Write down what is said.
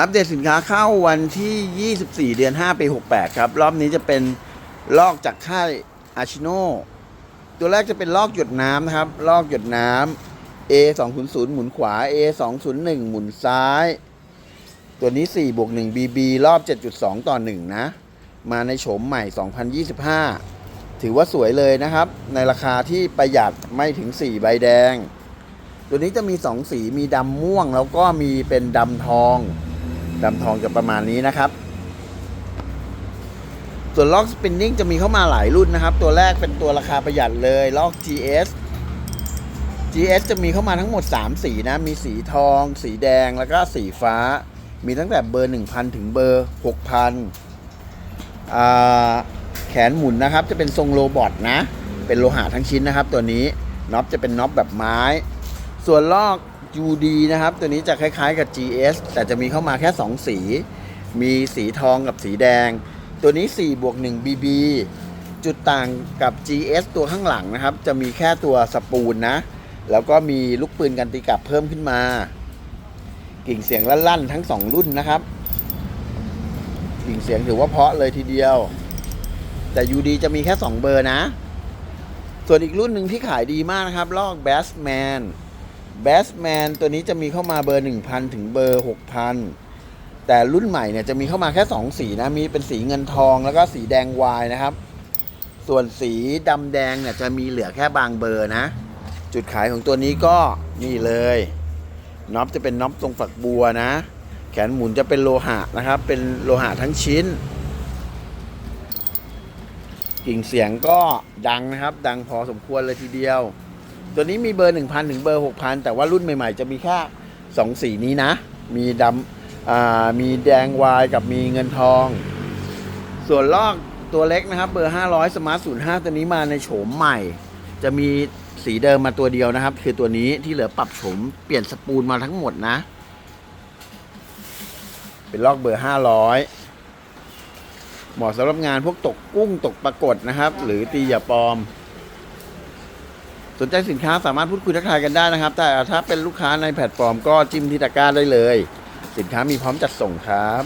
อัปเดตสินค้าเข้าวันที่ 24 เดือน 5 ปี 68 ครับ รอบนี้จะเป็นลอกจากค่ายอาชิโนตัวแรกจะเป็นลอกหยดน้ำนะครับ ลอกหยดน้ำ A 2 0 0หมุนขวา A 2 0 1หมุนซ้าย ตัวนี้ 4 บวก 1 BB รอบ 7.2 ต่อ 1 นะ มาในโฉมใหม่ 2025 ถือว่าสวยเลยนะครับ ในราคาที่ประหยัดไม่ถึง 4 ใบแดง ตัวนี้จะมี 2 สี มีดำม่วงแล้วก็มีเป็นดำทอง ดำทองจะประมาณนี้นะครับ ส่วนล็อกสปินนิ่งจะมีเข้ามาหลายรุ่นนะครับ ตัวแรกเป็นตัวราคาประหยัดเลยล็อก GS GS จะมีเข้ามาทั้งหมด 3 สีนะ มีสีทอง สีแดงแล้วก็สีฟ้า มีตั้งแต่เบอร์ 1,000 ถึงเบอร์ 6,000อ่าแขนหมุนนะครับ จะเป็นทรงโรบอทนะ เป็นโลหะทั้งชิ้นนะครับ ตัวนี้น็อปจะเป็นน็อปแบบไม้ ส่วนลอก UD นะครับ ตัวนี้จะคล้ายๆกับ GS แต่จะมีเข้ามาแค่ 2 สี มีสีทองกับสีแดง ตัวนี้4บวก1 BB จุดต่างกับ GS ตัวข้างหลังนะครับ จะมีแค่ตัวสปูลนะ แล้วก็มีลูกปืนกันตีกลับเพิ่มขึ้นมา กิ่งเสียงลั่นๆทั้ง 2 รุ่นนะครับ กิ่งเสียงถือว่าเพาะเลยทีเดียว แต่ UD จะมีแค่ 2 เบอร์นะ ส่วนอีกรุ่นหนึ่งที่ขายดีมากนะครับ ลอก Bassman Bassman ตัวนี้จะมีเข้ามาเบอร์ 1,000 ถึงเบอร์ 6,000 แต่รุ่นใหม่เนี่ยจะมีเข้ามาแค่ 2 สีนะ มีเป็นสีเงินทองแล้วก็สีแดงวายนะครับ ส่วนสีดำแดงเนี่ยจะมีเหลือแค่บางเบอร์นะ จุดขายของตัวนี้ก็นี่เลยน็อปจะเป็นน็อปทรงฝักบัวนะ แขนหมุนจะเป็นโลหะนะครับ เป็นโลหะทั้งชิ้น กิ่งเสียงก็ดังนะครับ ดังพอสมควรเลยทีเดียว ตัวนี้มีเบอร์ 1,000 ถึงเบอร์ 6,000 แต่ว่ารุ่นใหม่ๆ จะมีแค่2สีนี้นะ มีดำมีแดงวายกับมีเงินทอง ส่วนลอกตัวเล็กนะครับ เบอร์ 500 Smart 05 ตัวนี้มาในโฉมใหม่ จะมีสีเดิมมาตัวเดียวนะครับ คือตัวนี้ที่เหลือปรับโฉมเปลี่ยนสปูลมาทั้งหมดนะ เป็นลอกเบอร์ 500 เหมาะสำหรับงานพวกตกกุ้งตกปรากฏนะครับ หรือตีอย่าปลอม สนใจสินค้าสามารถพูดคุยทักทายกันได้นะครับ แต่ถ้าเป็นลูกค้าในแพลตฟอร์มก็จิ้มที่ตะกร้าได้เลย สินค้ามีพร้อมจัดส่งครับ